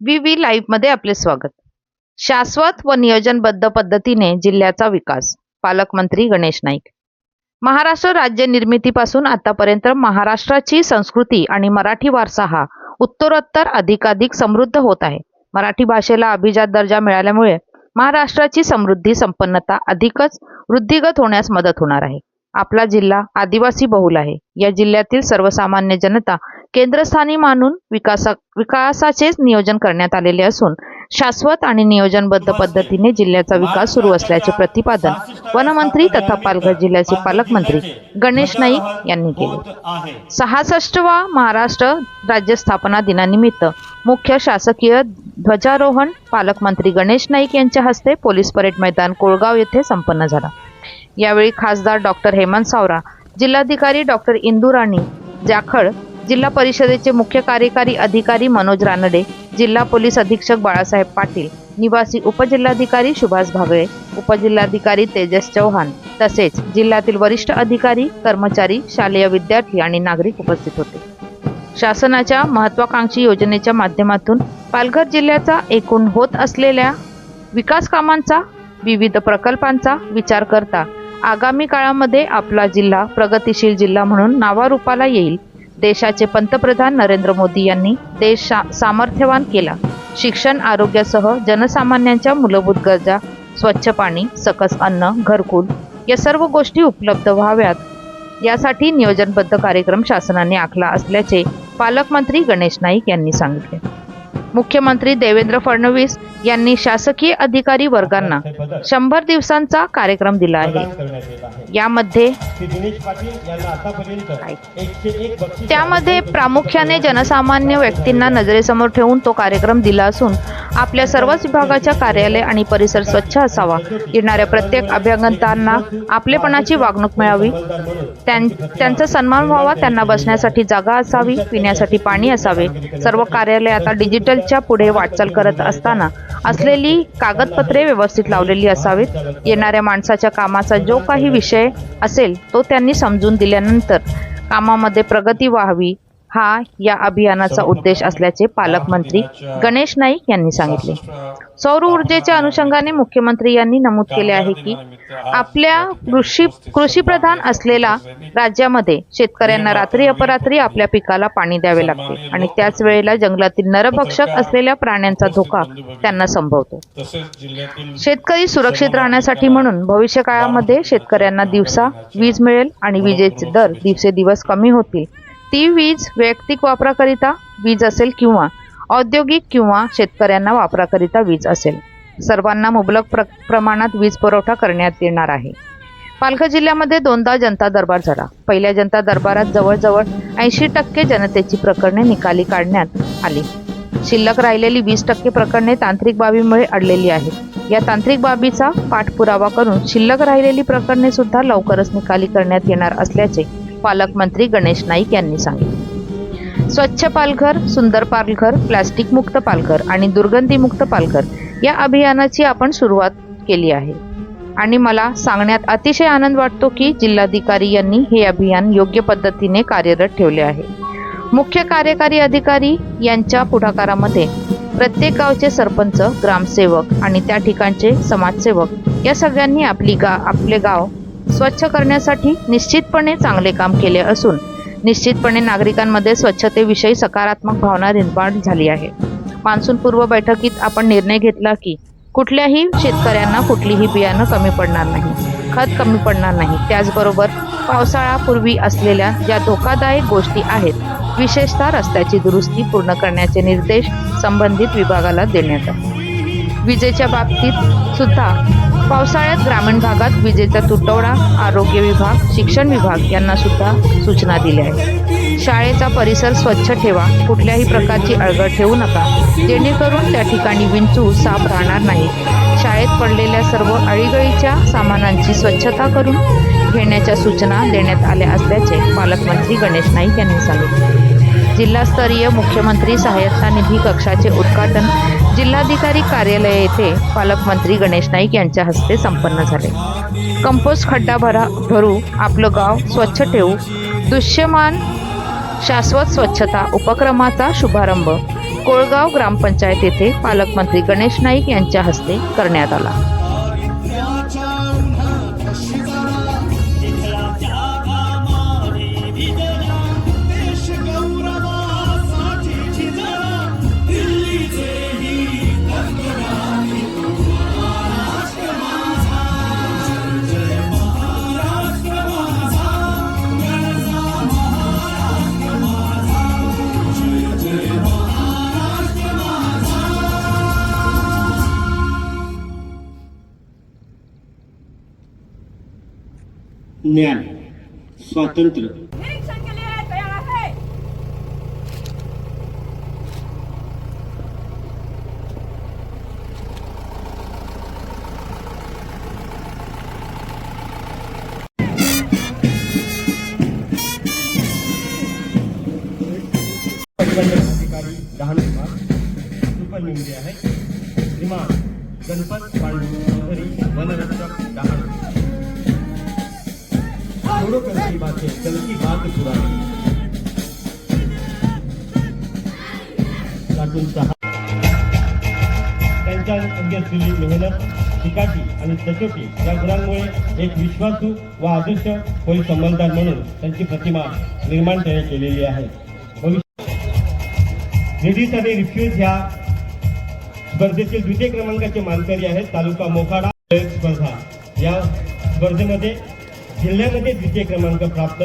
V V मध्ये आपले स्वागत. शाश्वत व नियोजनबद्ध पद्धतीने जिल्ह्याचा विकास पालकमंत्री गणेश नाईक. महाराष्ट्र राज्य निर्मितीपासून आतापर्यंत महाराष्ट्राची संस्कृती आणि मराठी वारसा हा उत्तरोत्तर अधिकाधिक समृद्ध होत आहे. मराठी भाषेला अभिजात दर्जा मिळाल्यामुळे महाराष्ट्राची समृद्धी संपन्नता अधिकच वृद्धिगत होण्यास मदत होणार आहे. आपला जिल्हा आदिवासी बहुल आहे. या जिल्ह्यातील सर्वसामान्य जनता केंद्रस्थानी मानून विकासा विकासाचे नियोजन करण्यात आलेले असून शाश्वत आणि नियोजनबद्ध पद्धतीने जिल्ह्याचा विकास सुरू असल्याचे प्रतिपादन वनमंत्री तथा पालघर जिल्ह्याचे पालकमंत्री गणेश नाईक यांनी केले. सहासष्टवा महाराष्ट्र राज्य स्थापना दिनानिमित्त मुख्य शासकीय ध्वजारोहण पालकमंत्री गणेश नाईक यांच्या हस्ते पोलीस परेड मैदान कोळगाव येथे संपन्न झाला. यावेळी खासदार डॉक्टर हेमंत सावरा जिल्हाधिकारी डॉक्टर इंदुराणी जाखड जिल्हा परिषदेचे मुख्य कार्यकारी अधिकारी मनोज रानडे जिल्हा पोलीस अधीक्षक बाळासाहेब पाटील निवासी उपजिल्हाधिकारी सुभाष भागळे उपजिल्हाधिकारी तेजस चव्हाण तसेच जिल्ह्यातील वरिष्ठ अधिकारी कर्मचारी शालेय विद्यार्थी आणि नागरिक उपस्थित होते. शासनाच्या महत्वाकांक्षी योजनेच्या माध्यमातून पालघर जिल्ह्याचा एकूण होत असलेल्या विकास कामांचा विविध प्रकल्पांचा विचार करता आगामी काळामध्ये आपला जिल्हा प्रगतिशील जिल्हा म्हणून नावारूपाला येईल. देशाचे पंतप्रधान नरेंद्र मोदी यांनी देश शा- सामर्थ्यवान केला. शिक्षण आरोग्यासह जनसामान्यांच्या मूलभूत गरजा स्वच्छ पाणी सकस अन्न घरकुल या सर्व गोष्टी उपलब्ध व्हाव्यात. यासाठी नियोजनबद्ध कार्यक्रम शासनाने आखला असल्याचे पालकमंत्री गणेश नाईक यांनी सांगितले. मुख्यमंत्री देवेंद्र फडणवीस यांनी शासकीय अधिकारी वर्गांना शंभर दिवसांचा कार्यक्रम दिला आहे. यामध्ये त्यामध्ये प्रामुख्याने जनसामान्य व्यक्तींना नजरेसमोर ठेवून तो कार्यक्रम दिला असून आपल्या सर्वच विभागाच्या कार्यालय आणि परिसर स्वच्छ असावा. येणाऱ्या प्रत्येक अभ्यंगतांना आपलेपणाची वागणूक मिळावी. त्यांचा सन्मान व्हावा. त्यांना बसण्यासाठी जागा असावी. पिण्यासाठी पाणी असावे. सर्व कार्यालय आता डिजिटल च्या पुढे वाटचाल करत असताना असलेली कागदपत्रे व्यवस्थित लावलेली असावीत. येणाऱ्या माणसाच्या कामाचा जो काही विषय असेल तो त्यांनी समजून दिल्यानंतर कामामध्ये प्रगती व्हावी हा या अभियानाचा उद्देश असल्याचे पालकमंत्री गणेश नाईक यांनी सांगितले. सौर ऊर्जेच्या अनुषंगाने मुख्यमंत्री यांनी नमूद केले आहे की आपल्या कृषी कृषीप्रधान असलेल्या राज्यामध्ये शेतकऱ्यांना रात्री अपरात्री आपल्या पिकाला पाणी द्यावे लागते आणि त्याच वेळेला जंगलातील नरभक्षक असलेल्या प्राण्यांचा धोका त्यांना संभवतो. शेतकरी सुरक्षित राहण्यासाठी म्हणून भविष्य काळामध्ये शेतकऱ्यांना दिवसा वीज मिळेल आणि विजेचे दर दिवसेदिवस कमी होतील. ती वीज वैयक्तिक वापराकरिता वीज असेल किंवा औद्योगिक किंवा शेतकऱ्यांना वापराकरिता वीज असेल. सर्वांना मुबलक प्र प्रमाणात वीज पुरवठा करण्यात येणार आहे. पालघर जिल्ह्यामध्ये दोनदा जनता दरबार झाला. पहिल्या जनता दरबारात जवळजवळ ऐंशी टक्के जनतेची प्रकरणे निकाली काढण्यात आली. शिल्लक राहिलेली वीस टक्के प्रकरणे तांत्रिक बाबीमुळे अडलेली आहेत. या तांत्रिक बाबीचा पाठपुरावा करून शिल्लक राहिलेली प्रकरणे सुद्धा लवकरच निकाली करण्यात येणार असल्याचे पालकमंत्री गणेश नाईक यांनी सांगितले. स्वच्छ पालघर सुंदर पालघर प्लास्टिक मुक्त पालघर आणि दुर्गंधीमुक्त पालघर या अभियानाची आपण सुरुवात केली आहे. आणि मला सांगण्यात अतिशय आनंद वाटतो की जिल्हाधिकारी यांनी हे अभियान योग्य पद्धतीने कार्यरत ठेवले आहे. मुख्य कार्यकारी अधिकारी यांच्या पुढाकारामध्ये प्रत्येक गावचे सरपंच ग्रामसेवक आणि त्या ठिकाणचे समाजसेवक या सगळ्यांनी आपली गा आपले गाव स्वच्छ करण्यासाठी निश्चितपणे चांगले काम केले असून निश्चितपणे नागरिकांमध्ये स्वच्छतेविषयी सकारात्मक भावना निर्माण झाली आहे. मान्सूनपूर्व बैठकीत आपण निर्णय घेतला की कुठल्याही शेतकऱ्यांना कुठलीही बियाणं कमी पडणार नाही. खत कमी पडणार नाही. त्याचबरोबर पावसाळ्यापूर्वी असलेल्या ज्या धोकादायक गोष्टी आहेत विशेषतः रस्त्याची दुरुस्ती पूर्ण करण्याचे निर्देश संबंधित विभागाला देण्यात आले. विजेच्या बाबतीत सुद्धा पावसाळ्यात ग्रामीण भागात विजेचा तुटवडा आरोग्य विभाग शिक्षण विभाग यांना सुद्धा सूचना दिल्या आहेत. शाळेचा परिसर स्वच्छ ठेवा कुठल्याही प्रकारची अडगळ ठेवू नका. जेणेकरून त्या ठिकाणी विंचू साप राहणार नाही. शाळेत पडलेल्या सर्व अळीगळीच्या सामानांची स्वच्छता करून घेण्याच्या सूचना देण्यात आल्या असल्याचे पालकमंत्री गणेश नाईक यांनी सांगितले. जिल्हास्तरीय मुख्यमंत्री सहाय्यता निधी कक्षाचे उद्घाटन जिल्हाधिकारी कार्यालय येथे पालकमंत्री गणेश नाईक यांच्या हस्ते संपन्न झाले. कंपोस्ट खड्डा भरा भरू आपलं गाव स्वच्छ ठेवू दृश्यमान शाश्वत स्वच्छता उपक्रमाचा शुभारंभ कोळगाव ग्रामपंचायत येथे पालकमंत्री गणेश नाईक यांच्या हस्ते करण्यात आला. ज्ञान स्वातंत्र्य. अधिकारी डहाण सुपर निवडे आहे श्रीमान गणपत पांडू चौधरी वनरक्षक डहाणू. छोड़ो कल की बातें कल की बात पुरानी। कार्टून सहा त्यांच्या अंगी असलेली मेहनत शिकाटी आणि सचोटी या गुणांमुळे एक विश्वासू व आदर्श होईल संबंधात म्हणून त्यांची प्रतिमा निर्माण त्याने केलेली आहे. भविष्य लेडीज आणि रिफ्यूज ह्या स्पर्धेतील द्वितीय क्रमांकाचे मानकरी आहेत तालुका मोखाडा स्पर्धा. या स्पर्धेमध्ये जिल्ह्यामध्ये द्वितीय क्रमांक प्राप्त.